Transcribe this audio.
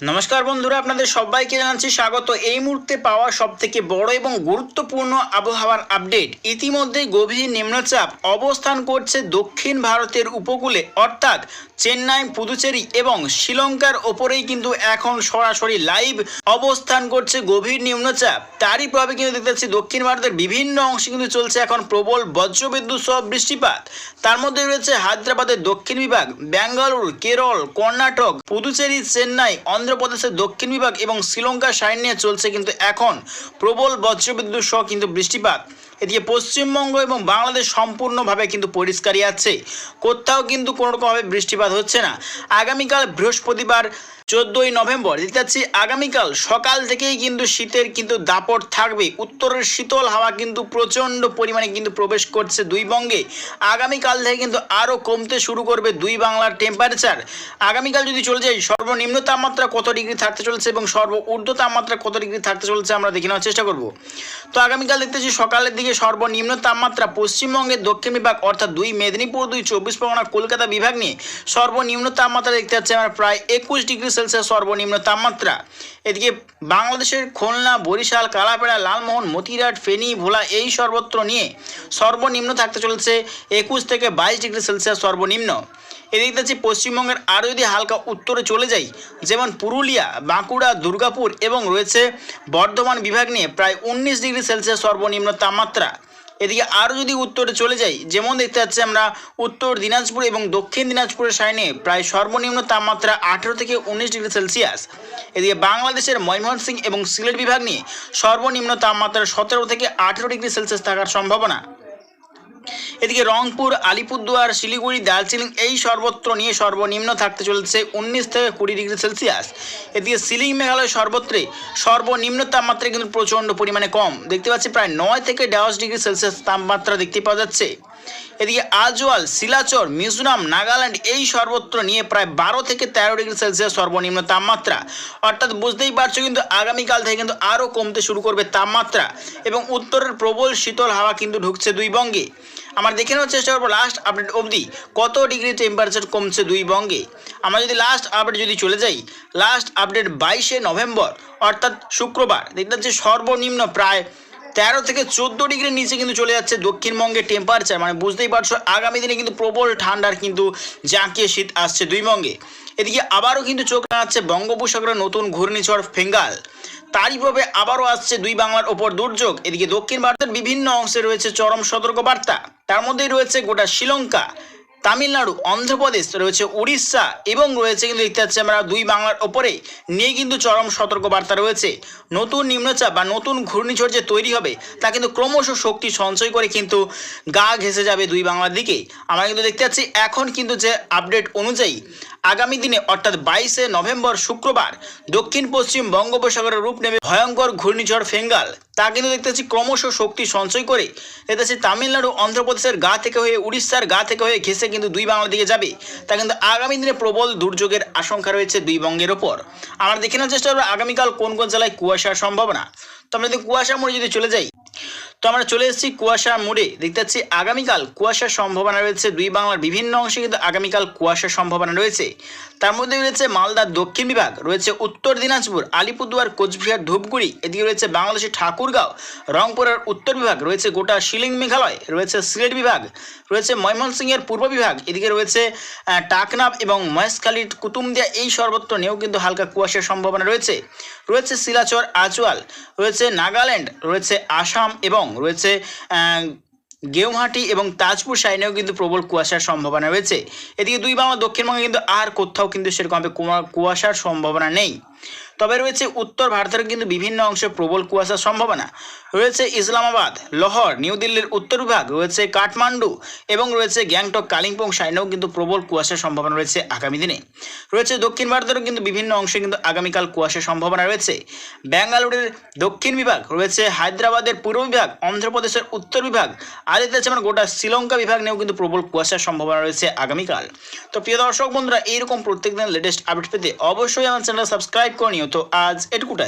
নমস্কার বন্ধুরা, আপনাদের সবাইকে জানাচ্ছি স্বাগত। এই মুহূর্তে পাওয়া সব থেকে বড় এবং গুরুত্বপূর্ণ আবহাওয়ার আপডেট। ইতিমধ্যে গভীর নিম্নচাপ অবস্থান করছে দক্ষিণ ভারতের উপকূলে, অর্থাৎ চেন্নাই, পুদুচেরি এবং শ্রীলঙ্কার ওপরেই কিন্তু এখন সরাসরি লাইভ অবস্থান করছে গভীর নিম্নচাপ। তারই প্রভাবে কিন্তু দেখতে পাচ্ছি দক্ষিণ ভারতের বিভিন্ন অংশে কিন্তু চলছে এখন প্রবল বজ্রবিদ্যুৎ সহ বৃষ্টিপাত। তার মধ্যে রয়েছে হায়দ্রাবাদের দক্ষিণ বিভাগ, ব্যাঙ্গালুরু, কেরল, কর্ণাটক, পুদুচেরি, চেন্নাই অন্ধ্রপ্রদেশের দক্ষিণ বিভাগ এবং শ্রীলঙ্কার সাইড নিয়ে চলছে কিন্তু এখন প্রবল বজ্রবিদ্যুৎ সহ কিন্তু বৃষ্টিপাত। এদিকে পশ্চিমবঙ্গ এবং বাংলাদেশ সম্পূর্ণভাবে কিন্তু পরিষ্কারই আছে। কোথাও কিন্তু কোনোরকমভাবে বৃষ্টিপাত হচ্ছে না। আগামীকাল বৃহস্পতিবার চোদ্দোই নভেম্বর, দেখতে পাচ্ছি আগামীকাল সকাল থেকেই কিন্তু শীতের কিন্তু দাপট থাকবে। উত্তরের শীতল হাওয়া কিন্তু প্রচণ্ড পরিমাণে কিন্তু প্রবেশ করছে দুই বঙ্গে। আগামীকাল থেকে কিন্তু আরও কমতে শুরু করবে দুই বাংলার টেম্পারেচার আগামীকাল যদি চলে যাই, সর্বনিম্ন তাপমাত্রা কত ডিগ্রি থাকতে চলেছে এবং সর্ব ঊর্ধ্ব তাপমাত্রা কত ডিগ্রি থাকতে চলেছে আমরা দেখে নেওয়ার চেষ্টা করব। তো আগামীকাল দেখতেছি সকালের দিকে সর্বনিম্ন তাপমাত্রা পশ্চিমবঙ্গের দক্ষিণ বিভাগ অর্থাৎ দুই মেদিনীপুর, দুই চব্বিশ পরগনা, কলকাতা বিভাগ নিয়ে সর্বনিম্ন তাপমাত্রা দেখতে পাচ্ছি আমরা প্রায় একুশ ডিগ্রি সেলসিয়াস সর্বনিম্ন তাপমাত্রা। এদিকে বাংলাদেশের খুলনা, বরিশাল, কালাপেড়া, লালমোহন মতিরাট ফেনী, ভোলা এই সর্বত্র নিয়ে সর্বনিম্ন থাকতে চলেছে একুশ থেকে বাইশ ডিগ্রি সেলসিয়াস সর্বনিম্ন। এদিকে দেখছি পশ্চিমবঙ্গের আরও যদি হালকা উত্তরে চলে যাই, যেমন পুরুলিয়া, বাঁকুড়া, দুর্গাপুর এবং রয়েছে বর্ধমান বিভাগ নিয়ে প্রায় উনিশ ডিগ্রি সেলসিয়াস সর্বনিম্ন তাপমাত্রা। এদিকে আরও যদি উত্তরে চলে যাই, যেমন দেখতে পাচ্ছি আমরা উত্তর দিনাজপুর এবং দক্ষিণ দিনাজপুরের সাইনে প্রায় সর্বনিম্ন তাপমাত্রা আঠেরো থেকে উনিশ ডিগ্রি সেলসিয়াস। এদিকে বাংলাদেশের ময়মনসিংহ এবং সিলেট বিভাগ নিয়ে সর্বনিম্ন তাপমাত্রা সতেরো থেকে আঠেরো ডিগ্রি সেলসিয়াস থাকার সম্ভাবনা। এদিকে রংপুর, আলিপুরদুয়ার, শিলিগুড়ি, দার্জিলিং এই সর্বত্র নিয়ে সর্বনিম্ন থাকতে চলেছে উনিশ থেকে কুড়ি ডিগ্রি সেলসিয়াস। এদিকে সিলিং মেঘালয় সর্বত্রে সর্বনিম্ন তাপমাত্রা কিন্তু প্রচণ্ড পরিমাণে কম। দেখতে পাচ্ছি প্রায় নয় থেকে দশ ডিগ্রি সেলসিয়াস তাপমাত্রা দেখতে পাওয়া যাচ্ছে। এদিকে আজওয়াল, শিলাচর, মিজোরাম, নাগাল্যান্ড এই সর্বত্র নিয়ে প্রায় বারো থেকে তেরো ডিগ্রি সেলসিয়াস সর্বনিম্ন তাপমাত্রা। অর্থাৎ বুঝতেই পারছ কিন্তু আগামীকাল থেকে কিন্তু আরও কমতে শুরু করবে তাপমাত্রা এবং উত্তরের প্রবল শীতল হাওয়া কিন্তু ঢুকছে দুই বঙ্গে। আমরা দেখে নেওয়ার চেষ্টা করব লাস্ট আপডেট অবধি, কত ডিগ্রি টেম্পারেচার কমছে দুই বঙ্গে? আমরা যদি লাস্ট আপডেট যদি চলে যাই লাস্ট আপডেট বাইশে নভেম্বর, অর্থাৎ শুক্রবার, দেখতে পাচ্ছি সর্বনিম্ন প্রায় তেরো থেকে চোদ্দ ডিগ্রির নিচে কিন্তু চলে যাচ্ছে দক্ষিণবঙ্গের টেম্পারেচার মানে বুঝতেই পারছ, আগামী দিনে কিন্তু প্রবল ঠান্ডার কিন্তু জাঁকিয়ে শীত আসছে দুই বঙ্গে এদিকে আবারও কিন্তু চোখ রাঙাচ্ছে বঙ্গোপসাগরের নতুন ঘূর্ণিঝড় ফেঙ্গাল। তারই প্রভাবে আবারও আসছে দুই বাংলার ওপর দুর্যোগ। এদিকে দক্ষিণ ভারতের বিভিন্ন অংশে রয়েছে চরম সতর্কবার্তা। তার মধ্যেই রয়েছে গোটা শ্রীলঙ্কা। তামিলনাড়ু, অন্ধ্রপ্রদেশ, রয়েছে উড়িষ্যা এবং রয়েছে কিন্তু দেখতে পাচ্ছি আমরা দুই বাংলার ওপরে। নিয়ে কিন্তু চরম সতর্কবার্তা রয়েছে। নতুন নিম্নচাপ বা নতুন ঘূর্ণিঝড় যে তৈরি হবে, তা কিন্তু ক্রমশ শক্তি সঞ্চয় করে কিন্তু গা ঘেসে যাবে দুই বাংলার দিকে। আমরা কিন্তু দেখতে পাচ্ছি এখন কিন্তু যে আপডেট অনুযায়ী আগামী দিনে, অর্থাৎ বাইশে নভেম্বর শুক্রবার দক্ষিণ পশ্চিম বঙ্গোপসাগরের রূপ নেবে ভয়ঙ্কর ঘূর্ণিঝড় ফেঙ্গাল। তা কিন্তু দেখতে পাচ্ছি ক্রমশ শক্তি সঞ্চয় করে। দেখতে পাচ্ছি তামিলনাড়ু, অন্ধ্রপ্রদেশের গা থেকে হয়ে উড়িষ্যার গা থেকে হয়ে ঘেসে কিন্তু দুই বাংলার দিকে যাবে। তা কিন্তু আগামী দিনে প্রবল দুর্যোগের আশঙ্কা রয়েছে দুই বঙ্গের ওপর। আমরা দেখে নেওয়ার চেষ্টা করব আগামীকাল কোন কোন জেলায় কুয়াশার সম্ভাবনা। তো আমরা যদি কুয়াশা মোড়ে যদি চলে যাই তো আমরা চলে এসেছি কুয়াশা মোড়ে। দেখতে পাচ্ছি আগামীকাল কুয়াশার সম্ভাবনা রয়েছে দুই বাংলার বিভিন্ন অংশে, কিন্তু আগামীকাল কুয়াশার সম্ভাবনা রয়েছে। তার মধ্যে রয়েছে মালদার দক্ষিণ বিভাগ, রয়েছে উত্তর দিনাজপুর, আলিপুরদুয়ার, কোচবিহার, ধূপগুড়ি, এদিকে রয়েছে বাংলাদেশের ঠাকুরগাঁও, রংপুরের উত্তর বিভাগ, রয়েছে গোটা শিলিং মেঘালয়, রয়েছে সিলেট বিভাগ, রয়েছে ময়মনসিংহের পূর্ব বিভাগ, এদিকে রয়েছে টাকনাব এবং মহেশখালী কুতুমদিয়া এই সর্বত্র নিয়েও কিন্তু হালকা কুয়াশার সম্ভাবনা রয়েছে। রয়েছে শিলাচর আচওয়াল রয়েছে নাগাল্যান্ড, রয়েছে আসাম এবং রয়েছে গেউহাটি এবং তাজপুর সাইনেও কিন্তু প্রবল কুয়াশার সম্ভাবনা রয়েছে। এদিকে দুই বাংলা দক্ষিণবঙ্গে কিন্তু আর কোথাও কিন্তু সেরকমভাবে কুয়াশার সম্ভাবনা নেই। তবে রয়েছে উত্তর ভারতের কিন্তু বিভিন্ন অংশে প্রবল কুয়াশার সম্ভাবনা। রয়েছে ইসলামাবাদ, লহর, নিউ দিল্লির উত্তর বিভাগ, রয়েছে কাঠমান্ডু এবং রয়েছে গ্যাংটক, কালিম্পং সাইনেও কিন্তু প্রবল কুয়াশার সম্ভাবনা রয়েছে আগামী দিনে। রয়েছে দক্ষিণ ভারতেরও কিন্তু বিভিন্ন অংশে কিন্তু আগামীকাল কুয়াশার সম্ভাবনা রয়েছে। ব্যাঙ্গালোরের দক্ষিণ বিভাগ, রয়েছে হায়দ্রাবাদের পূর্ব বিভাগ, অন্ধ্রপ্রদেশের উত্তর বিভাগ, আর এতে আছে আমার গোটা শ্রীলঙ্কা বিভাগ নিয়েও কিন্তু প্রবল কুয়াশার সম্ভাবনা রয়েছে আগামীকাল। তো প্রিয় দর্শক বন্ধুরা, এইরকম প্রত্যেকদিন লেটেস্ট আপডেট পেতে অবশ্যই আমার চ্যানেল সাবস্ক্রাইব করে নিও। তো আজ এটুকুটাই।